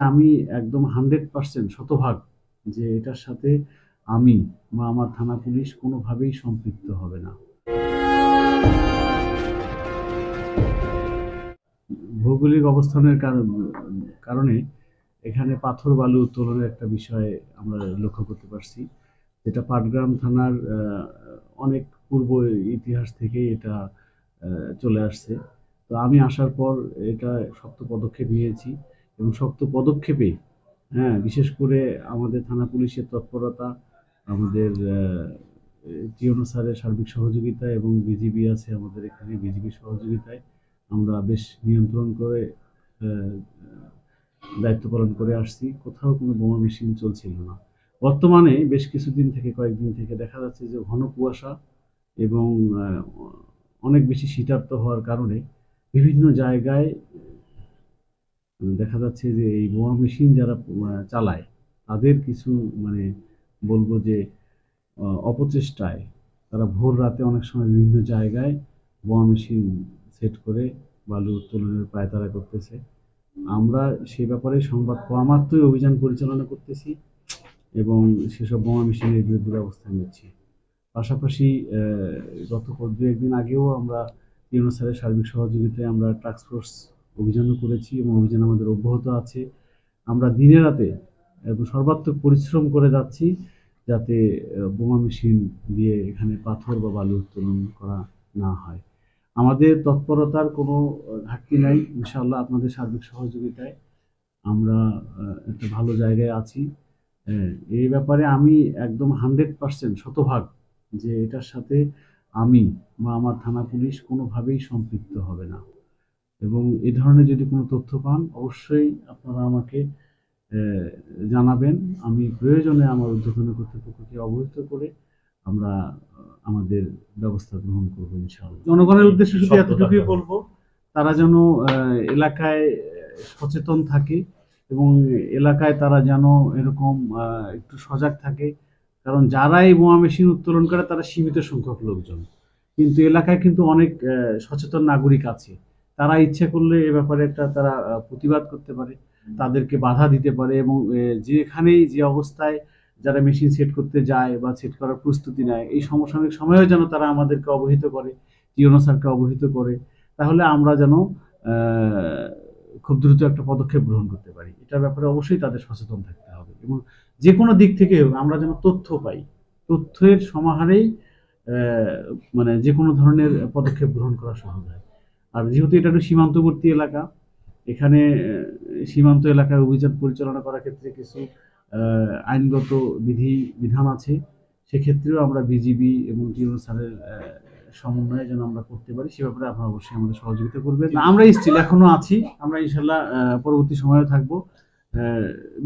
আমি একদম hundred percent শতভাগ যে এটার সাথে আমি বা আমার থানা পুলিশ কোনোভাবেই সম্পৃক্ত হবে না। ভৌগোলিক অবস্থানের কারণ- এখানে পাথর বালু উত্তোলনের একটা বিষয় আমরা লক্ষ্য করতে পারছি। যেটা পাটগ্রাম থানার অনেক পূর্ব ইতিহাস থেকেই এটা চলে আসছে। তো আমি আসার পর এটা শক্ত পদক্ষেপ নিয়েছি। এবং শক্ত পদক্ষেপে হ্যাঁ বিশেষ করে আমাদের থানা পুলিশের তৎপরতা, আমাদের টিওনো স্যারের সার্বিক সহযোগিতা এবং বিজিবি আছে আমাদের এখানে বিজিবি সহযোগিতায় আমরা বেশ নিয়ন্ত্রণ করে দায়িত্ব পালন করে আসছি। কোথাও কোনো বোমা মেশিন চলছিল না। বর্তমানে বেশ কিছুদিন থেকে, কয়েকদিন থেকে দেখা যাচ্ছে যে ঘন কুয়াশা এবং অনেক বেশি শীতার্ত হওয়ার কারণে বিভিন্ন জায়গায় দেখা যাচ্ছে যে এই বোমা মেশিন যারা চালায়, তাদের কিছু মানে বলব যে অপচেষ্টায় তারা ভোর রাতে অনেক সময় বিভিন্ন জায়গায় বোমা মেশিন সেট করে বালু উত্তোলনের পায়তারা করতেছে। আমরা সে ব্যাপারে সংবাদ পাওয়া মাত্রই অভিযান পরিচালনা করতেছি এবং সেসব বোমা মেশিনের বিরুদ্ধে ব্যবস্থা নিচ্ছি। পাশাপাশি গত দু একদিন আগেও আমরা ইউনো সার্বিক সহযোগিতায় আমরা টাস্ক ফোর্স অভিযানও করেছি এবং অভিযান আমাদের অব্যাহত আছে। আমরা দিনে রাতে সর্বাত্মক পরিশ্রম করে যাচ্ছি যাতে বোমা মেশিন দিয়ে এখানে পাথর বা বালু উত্তোলন করা না হয়। আমাদের তৎপরতার কোনো ঘাটতি নাই। ইনশাআল্লাহ আপনাদের সার্বিক সহযোগিতায় আমরা একটা ভালো জায়গায় আছি। এই ব্যাপারে আমি একদম হান্ড্রেড পার্সেন্ট শতভাগ যে এটার সাথে আমি বা আমার থানা পুলিশ কোনোভাবেই সম্পৃক্ত হবে না। এবং এ ধরনের যদি কোনো তথ্য পান অবশ্যই আপনারা আমাকে জানাবেন। আমি প্রয়োজনে আমার উদ্যোগন কর্তৃপক্ষকে অবহিত করে আমরা আমাদের ব্যবস্থা গ্রহণ করব ইনশাআল্লাহ। জনগণের উদ্দেশ্যে শুধু এতটুকুই বলব তারা যেন এলাকায় সচেতন থাকে এবং এলাকায় তারা যেন এরকম একটু সজাগ থাকে। কারণ যারা এই বোমা মেশিন উত্তোলন করে তারা সীমিত সংখ্যক লোকজন। কিন্তু এলাকায় কিন্তু অনেক সচেতন নাগরিক আছে। তারা ইচ্ছে করলে এ ব্যাপারে একটা তারা প্রতিবাদ করতে পারে, তাদেরকে বাধা দিতে পারে এবং যেখানেই যে অবস্থায় যারা মেশিন সেট করতে যায় বা সেট করার প্রস্তুতি নেয়, এই সমসাময়িক সময়েও যেন তারা আমাদেরকে অবহিত করে টিওনো স্যারকে অবহিত করে, তাহলে আমরা যেন খুব দ্রুত একটা পদক্ষেপ গ্রহণ করতে পারি। এটার ব্যাপারে অবশ্যই তাদের সচেতন থাকতে হবে এবং যে কোনো দিক থেকে আমরা যেন তথ্য পাই। তথ্যের সমাহারেই মানে যে কোনো ধরনের পদক্ষেপ গ্রহণ করা সহজ হয়। আর যেহেতু এটা একটা সীমান্তবর্তী এলাকা, এখানে সীমান্ত এলাকায় অভিযান পরিচালনা করার ক্ষেত্রে কিছু আইনগত বিধি, বিধান আছে। সেক্ষেত্রেও আমরা বিজিবি এবং টিউন স্যারের সমন্বয়ে যেন আমরা করতে পারি, সে ব্যাপারে আপনারা অবশ্যই আমাদের সহযোগিতা করবেন। আমরা স্টিল এখনও আছি। আমরা ইনশাল্লাহ পরবর্তী সময়েও থাকব।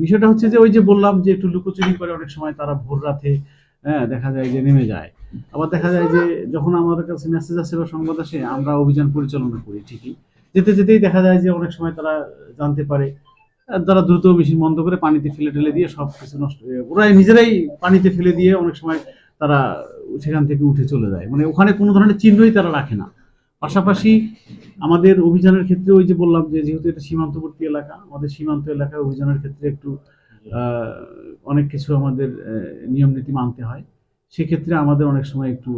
বিষয়টা হচ্ছে যে ওই যে বললাম যে একটু লুকোচুরি করে অনেক সময় তারা ভোর রাতে হ্যাঁ দেখা যায় যে নেমে যায়। আবার দেখা যায় যে যখন আমাদের কাছে মেসেজ আসে বা সংবাদ আসে, আমরা অভিযান পরিচালনা করি ঠিকই। যেতে যেতেই দেখা যায় যে অনেক সময় তারা জানতে পারে তারা দ্রুত মেশিন বন্ধ করে পানিতে ফেলে টেলে দিয়ে সব কিছু নষ্ট হয়ে ওরাই নিজেরাই পানিতে ফেলে দিয়ে অনেক সময় তারা সেখান থেকে উঠে চলে যায়। মানে ওখানে কোনো ধরনের চিহ্নই তারা রাখে না। পাশাপাশি আমাদের অভিযানের ক্ষেত্রে ওই যে বললাম যে যেহেতু এটা সীমান্তবর্তী এলাকা, আমাদের সীমান্ত এলাকায় অভিযানের ক্ষেত্রে একটু অনেক কিছু আমাদের নিয়ম নীতি মানতে হয়। সেক্ষেত্রে আমাদের অনেক সময় একটু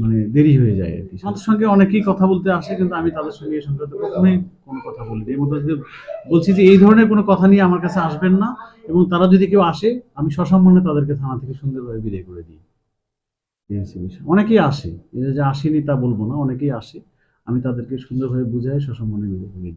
মানে দেরি হয়ে যায় আর কি। আমাদের সঙ্গে অনেকেই কথা বলতে আসে, কিন্তু আমি তাদের সঙ্গে এই সংক্রান্ত কখনোই কোনো কথা বলি এই মধ্যে বলছি যে এই ধরনের কোনো কথা নিয়ে আমার কাছে আসবেন না, এবং তারা যদি কেউ আসে, আমি সসম্মানে তাদেরকে থানা থেকে সুন্দরভাবে বিদায় করে দিই। অনেকেই আসে। যে আসেনি তা বলব না, অনেকেই আসে। আমি তাদেরকে সুন্দরভাবে বুঝাই, সসম্মানে বিদায় করে দিই।